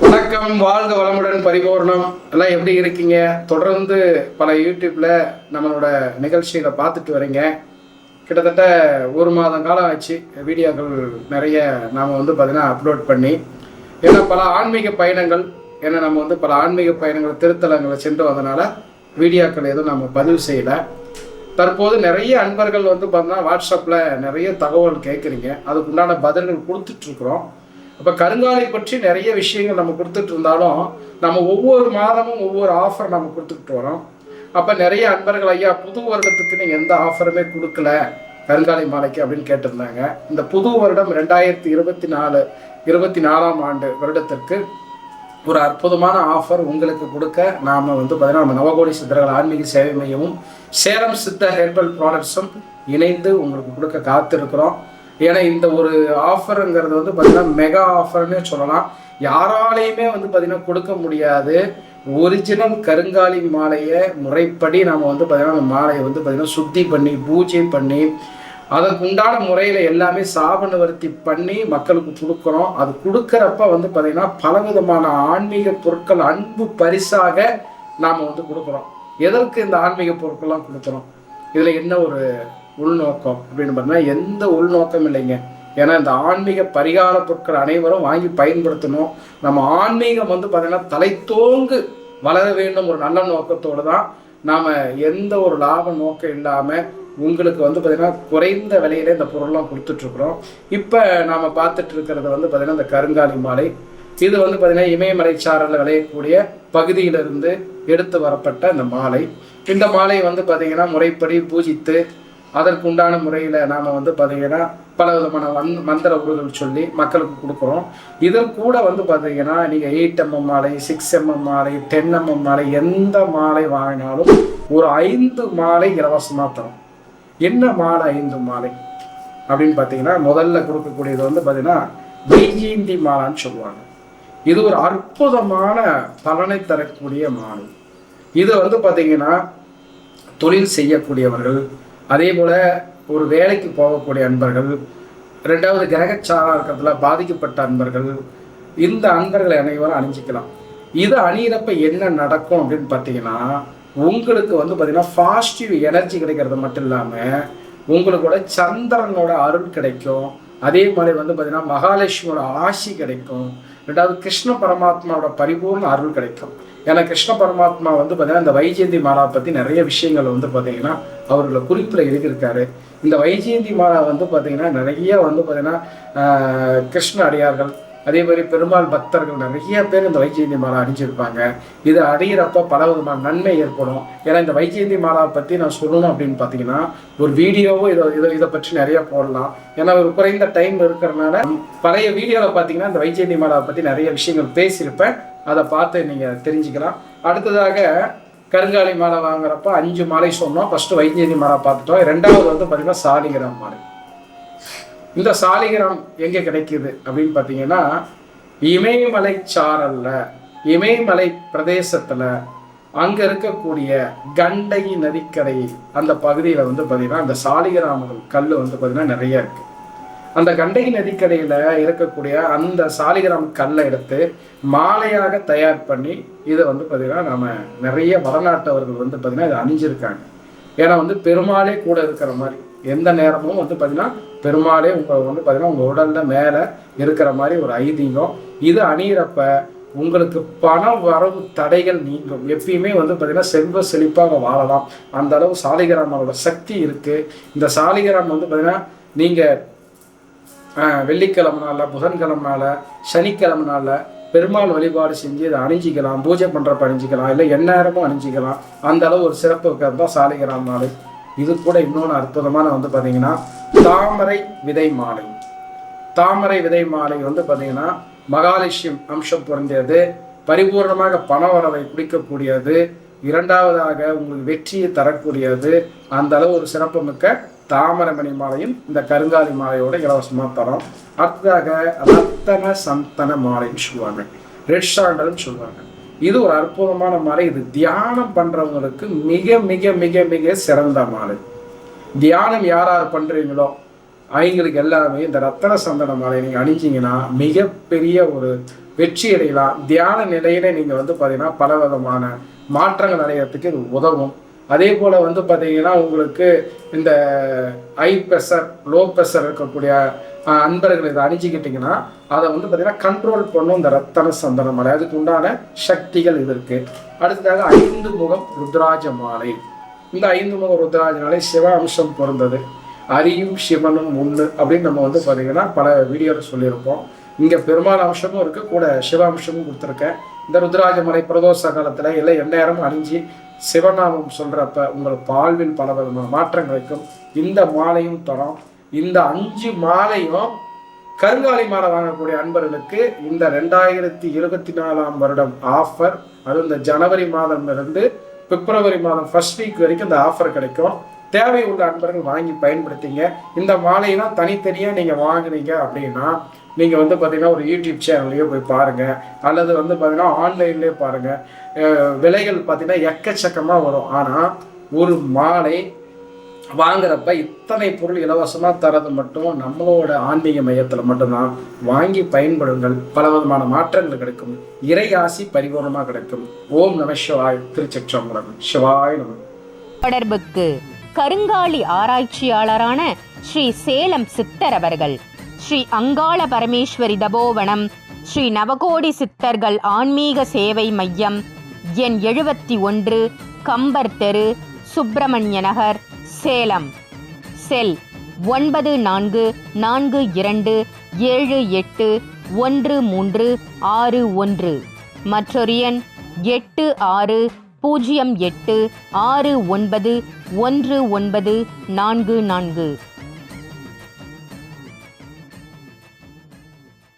வணக்கம் வாழ்க வளமுடன் பரிபூர்ணம். எல்லாம் எப்படி இருக்கீங்க? தொடர்ந்து பல யூடியூப்ல நம்மளோட நிகழ்ச்சிகளை பார்த்துட்டு வரீங்க. கிட்டத்தட்ட ஒரு மாதம் காலம் ஆச்சு வீடியோக்கள் நிறைய நாம் வந்து பார்த்தீங்கன்னா அப்லோட் பண்ணி ஏன்னா பல ஆன்மீக பயணங்கள் ஏன்னா நம்ம வந்து பல ஆன்மீக பயணங்கள் திருத்தலங்களை சென்று வந்தனால வீடியோக்கள் எதுவும் நம்ம பதிவு செய்யலை. தற்போது நிறைய அன்பர்கள் வந்து பார்த்தீங்கன்னா வாட்ஸ்அப்பில் நிறைய தகவல் கேட்குறீங்க. அதுக்கு உண்டான பதில்கள் கொடுத்துட்ருக்குறோம் அப்போ கருங்காலை பற்றி நிறைய விஷயங்கள் நம்ம கொடுத்துட்டு இருந்தாலும் நம்ம ஒவ்வொரு மாதமும் ஒவ்வொரு ஆஃபர் நம்ம கொடுத்துக்கிட்டு வரோம். அப்போ நிறைய அன்பர்கள் ஐயா புது வருடத்துக்கு நீங்கள் எந்த ஆஃபருமே கொடுக்கல கருங்காலை மாலைக்கு அப்படின்னு கேட்டிருந்தாங்க. இந்த புது வருடம் ரெண்டாயிரத்தி இருபத்தி நாலு இருபத்தி நாலாம் ஆண்டு வருடத்திற்கு ஒரு அற்புதமான ஆஃபர் உங்களுக்கு கொடுக்க நாம் வந்து பார்த்தீங்கன்னா நம்ம நவகோடி சித்தர்கள் ஆன்மீக சேவை மையமும் சேலம் சித்த ஹெர்பல் ப்ராடக்ட்ஸும் இணைந்து உங்களுக்கு கொடுக்க காத்திருக்கிறோம். ஏன்னா இந்த ஒரு ஆஃபருங்கிறது வந்து பார்த்தீங்கன்னா மெகா ஆஃபர்னே சொல்லலாம். யாராலையுமே வந்து பார்த்தீங்கன்னா கொடுக்க முடியாது. ஒரிஜினல் கருங்காலி மாலையை முறைப்படி நாம் வந்து பார்த்தீங்கன்னா அந்த மாலையை வந்து பார்த்தீங்கன்னா சுத்தி பண்ணி பூஜை பண்ணி அதற்கு உண்டான முறையில் எல்லாமே சாபநிவர்த்தி பண்ணி மக்களுக்கு கொடுக்குறோம். அது கொடுக்குறப்ப வந்து பார்த்திங்கன்னா பலவிதமான ஆன்மீக பொருட்கள் அன்பு பரிசாக நாம் வந்து கொடுக்குறோம். எதற்கு இந்த ஆன்மீக பொருட்கள்லாம் கொடுக்குறோம்? இதில் என்ன ஒரு உள்நோக்கம் அப்படின்னு பார்த்தீங்கன்னா எந்த உள்நோக்கம் இல்லைங்க. ஏன்னா இந்த ஆன்மீக பரிகார பொருட்கள் அனைவரும் வாங்கி பயன்படுத்தணும். நம்ம ஆன்மீகம் வந்து பார்த்தீங்கன்னா தலைத்தோங்கு வளர வேண்டும் ஒரு நல்ல நோக்கத்தோடு தான் நாம் எந்த ஒரு லாப நோக்கம் இல்லாமல் உங்களுக்கு வந்து பார்த்திங்கன்னா குறைந்த விலையில இந்த பொருள்லாம் கொடுத்துட்ருக்குறோம். இப்போ நாம் பார்த்துட்டு இருக்கிறது வந்து பார்த்திங்கன்னா இந்த கருங்காலி மாலை. இது வந்து பார்த்திங்கன்னா இமயமலை சாரலில் விளையக்கூடிய பகுதியிலிருந்து எடுத்து வரப்பட்ட இந்த மாலை. இந்த மாலை வந்து பார்த்திங்கன்னா முறைப்படி பூஜித்து அதற்கு உண்டான முறையில் நாம் வந்து பார்த்திங்கன்னா பல விதமான வந் மந்திர உருகள் சொல்லி மக்களுக்கு கொடுக்குறோம். இதன் கூட வந்து பார்த்தீங்கன்னா நீங்கள் எயிட் எம்எம் மாலை சிக்ஸ் எம்எம் மாலை டென் எம்எம் மாலை எந்த மாலை வாங்கினாலும் ஒரு ஐந்து மாலை இலவசமாக தரும். என்ன மாலை ஐந்து மாலை? அப்படின்னு பார்த்தீங்கன்னா முதல்ல கொடுக்கக்கூடியது வந்து பார்த்தீங்கன்னா வெய்யீந்தி மாலான்னு சொல்லுவாங்க. இது ஒரு அற்புதமான பலனை தரக்கூடிய மாலை. இது வந்து பார்த்தீங்கன்னா தொழில் செய்யக்கூடியவர்கள் அதே போல் ஒரு வேலைக்கு போகக்கூடிய அன்பர்கள் ரெண்டாவது கிரகச்சாரத்தில் இருக்கிறதுல பாதிக்கப்பட்ட அன்பர்கள் இந்த அன்பர்களை அனைவரும் அணிஞ்சிக்கலாம். இது அணியிறப்ப என்ன நடக்கும் அப்படின்னு பார்த்தீங்கன்னா உங்களுக்கு வந்து பார்த்தீங்கன்னா பாசிட்டிவ் எனர்ஜி கிடைக்கிறது மட்டும் இல்லாமல் உங்களுக்கூட சந்திரனோட அருள் கிடைக்கும். அதே மாதிரி வந்து பார்த்தீங்கன்னா மகாலட்சுமியோட ஆசி கிடைக்கும். ரெண்டாவது கிருஷ்ண பரமாத்மாவோட பரிபூர்ண அருள் கிடைக்கும். ஏன்னா கிருஷ்ண பரமாத்மா வந்து பார்த்தீங்கன்னா இந்த வைஜெயந்தி மாலா பற்றி நிறைய விஷயங்கள் வந்து பார்த்தீங்கன்னா அவர்களோட குறிப்பில் எழுதியிருக்காரு. இந்த வைஜெயந்தி மாலா வந்து பார்த்தீங்கன்னா நிறைய வந்து பார்த்தீங்கன்னா கிருஷ்ண அடியார்கள் அதே மாதிரி பெருமாள் பக்தர்கள் நிறைய பேர் இந்த வைஜெயந்தி மாலா அணிஞ்சிருப்பாங்க. இது அடையிறப்ப பல விதமான நன்மை ஏற்படும். ஏன்னா இந்த வைஜெயந்தி மாலாவை பற்றி நான் சொல்லணும் அப்படின்னு பார்த்தீங்கன்னா ஒரு வீடியோவும் இதை இதை இதை பற்றி நிறைய போடலாம். ஏன்னா ஒரு குறைந்த டைம் இருக்கிறனால பழைய வீடியோவில் பார்த்தீங்கன்னா இந்த வைஜெயந்தி மாலாவை பற்றி நிறைய விஷயங்கள் பேசியிருப்பேன். அதை பார்த்து நீங்கள் தெரிஞ்சுக்கலாம். அடுத்ததாக கருங்காலி மாலை வாங்குறப்ப அஞ்சு மாலை சொன்னோம். ஃபஸ்ட்டு வைஜெயந்தி மாலை பார்த்துட்டோம். ரெண்டாவது வந்து பார்த்திங்கன்னா சாலிகிராம் மாலை. இந்த சாலிகிராம் எங்கே கிடைக்குது அப்படின்னு பார்த்தீங்கன்னா இமயமலை சாரலில் இமயமலை பிரதேசத்தில் அங்கே இருக்கக்கூடிய கண்டகி நதிக்கரை அந்த பகுதியில் வந்து பார்த்திங்கன்னா அந்த சாலிகிராமங்கள் கல் வந்து பார்த்திங்கன்னா நிறைய இருக்குது அந்த கண்டகி நதிக்கரையில் இருக்கக்கூடிய அந்த சாலிகிராம் கல்லை எடுத்து மாலையாக தயார் பண்ணி இதை வந்து பார்த்திங்கன்னா நம்ம நிறைய வடநாட்டவர்கள் வந்து பார்த்திங்கன்னா இதை அணிஞ்சிருக்காங்க. ஏன்னா வந்து பெருமாளே கூட இருக்கிற மாதிரி எந்த நேரமும் வந்து பார்த்திங்கன்னா பெருமாளே உங்கள் வந்து பார்த்திங்கன்னா உங்கள் உடலில் மேலே இருக்கிற மாதிரி ஒரு ஐதீகம். இது அணியிறப்ப உங்களுக்கு பண வரவு தடைகள் நீங்கும். எப்பயுமே வந்து பார்த்திங்கன்னா செல்வ செழிப்பாக வாழலாம். அந்த அளவு சாலிகிராமோட சக்தி இருக்குது இந்த சாலிகிராம் வந்து பார்த்திங்கன்னா நீங்கள் வெள்ளிக்கிழமனால புதன்கிழமனால சனிக்கிழமனால பெருமாள் வழிபாடு செஞ்சு இதை அணிஞ்சிக்கலாம் பூஜை பண்ணுறப்ப அணிஞ்சிக்கலாம் இல்லை எந்நேரமும் அணிஞ்சிக்கலாம். அந்த அளவு ஒரு சிறப்பு இருக்கிறது தான் சாலிகிராம் நாள் இது கூட இன்னொன்று அற்புதமான வந்து பார்த்தீங்கன்னா தாமரை விதை மாலை. தாமரை விதை மாலை வந்து பார்த்தீங்கன்னா மகாலட்சுமி அம்சம் பொருந்தியது பரிபூர்ணமாக பணவரவை குடிக்கக்கூடியது இரண்டாவதாக உங்களுக்கு வெற்றியை தரக்கூடியது அந்த அளவு ஒரு சிறப்புமிக்க தாமரமணி மாலையும் இந்த கருங்காலி மாலையோட இலவசமாக தரோம். அடுத்ததாக ரத்தன சந்தன மாலைன்னு சொல்லுவாங்க. ரெட் சாண்டல்னு சொல்லுவாங்க. இது ஒரு அற்புதமான மாலை. இது தியானம் பண்றவங்களுக்கு மிக மிக மிக மிக சிறந்த மாலை. தியானம் யார் யார் பண்றீங்களோ அவங்களுக்கு எல்லாமே இந்த ரத்தன சந்தன மாலை நீங்கள் அணிஞ்சிங்கன்னா மிகப்பெரிய ஒரு வெற்றி அடையலாம் தியான நிலையில நீங்கள் வந்து பார்த்தீங்கன்னா பல விதமான மாற்றங்கள் அடையிறதுக்கு இது உதவும். அதே போல் வந்து பார்த்தீங்கன்னா உங்களுக்கு இந்த ஹை ப்ரெஷர் லோ ப்ரெஷர் இருக்கக்கூடிய அன்பர்கள் இதை அணிஞ்சிக்கிட்டிங்கன்னா அதை வந்து பார்த்தீங்கன்னா கண்ட்ரோல் பண்ணும் இந்த ரத்தன சந்தன மலை அதுக்கு உண்டான சக்திகள் இது இருக்குது அடுத்ததாக ஐந்து முகம் ருத்ராஜ மாலை. இந்த ஐந்து முக ருத்ராஜ மாலை சிவ அம்சம் பொருந்தது. அரியும் சிவனும் ஒன்று அப்படின்னு நம்ம வந்து பார்த்தீங்கன்னா பல வீடியோவில் சொல்லியிருப்போம். இங்கே பெருமாள் அம்சமும் இருக்குது கூட சிவ அம்சமும் கொடுத்துருக்கேன். இந்த ருத்ராஜமலை பிரதோஷ காலத்தில் இல்லை எந்நேரமும் அணிஞ்சு சிவநாமம் சொல்கிறப்ப உங்கள் வாழ்வில் பல விதமான மாற்றங்களுக்கும் இந்த மாலையும் தரும். இந்த அஞ்சு மாலையும் கருங்காலி மாலை வாங்கக்கூடிய அன்பர்களுக்கு இந்த ரெண்டாயிரத்தி இருபத்தி நாலாம் வருடம் ஆஃபர் அது இந்த ஜனவரி மாதம் இருந்து பிப்ரவரி மாதம் ஃபர்ஸ்ட் வீக் வரைக்கும் இந்த ஆஃபர் கிடைக்கும். தேவை உள்ள அன்பர்கள் வாங்கி பயன்படுத்திங்க. இந்த மாலையெல்லாம் தனித்தனியாக நீங்கள் வாங்குனீங்க அப்படின்னா நீங்கள் வந்து பார்த்தீங்கன்னா ஒரு யூடியூப் சேனல்லையே போய் பாருங்கள் அல்லது வந்து பார்த்தீங்கன்னா ஆன்லைன்லேயே பாருங்கள் விலைகள் பார்த்தீங்கன்னா எக்கச்சக்கமாக வரும். ஆனால் ஒரு மாலை வாங்குறப்ப இத்தனை பொருள் இலவசமாக தரது மட்டும் நம்மளோட ஆன்மீக மையத்தில் மட்டும்தான். வாங்கி பயன்படுங்கள். பல விதமான மாற்றங்கள் கிடைக்கும். இறை ஆசி பரிபூர்ணமாக கிடைக்கும். ஓம் நம சிவாய் திருச்சிற்றம்பலம். சிவாய் நம. தொடர்புக்கு கருங்காலி ஆராய்ச்சியாளரான ஸ்ரீ சேலம் சித்தர் அவர்கள். ஸ்ரீ அங்காள பரமேஸ்வரி தபோவனம் ஸ்ரீ நவகோடி சித்தர்கள் ஆன்மீக சேவை மையம் எண் எழுபத்தி ஒன்று கம்பர் தெரு சுப்பிரமணிய நகர் சேலம். செல் ஒன்பது நான்கு நான்கு இரண்டு ஏழு எட்டு ஒன்று மூன்று ஆறு ஒன்று. மற்றொரு எண் எட்டு ஆறு பூஜ்ஜியம் எட்டு ஆறு ஒன்பது ஒன்று ஒன்பது நான்கு நான்கு.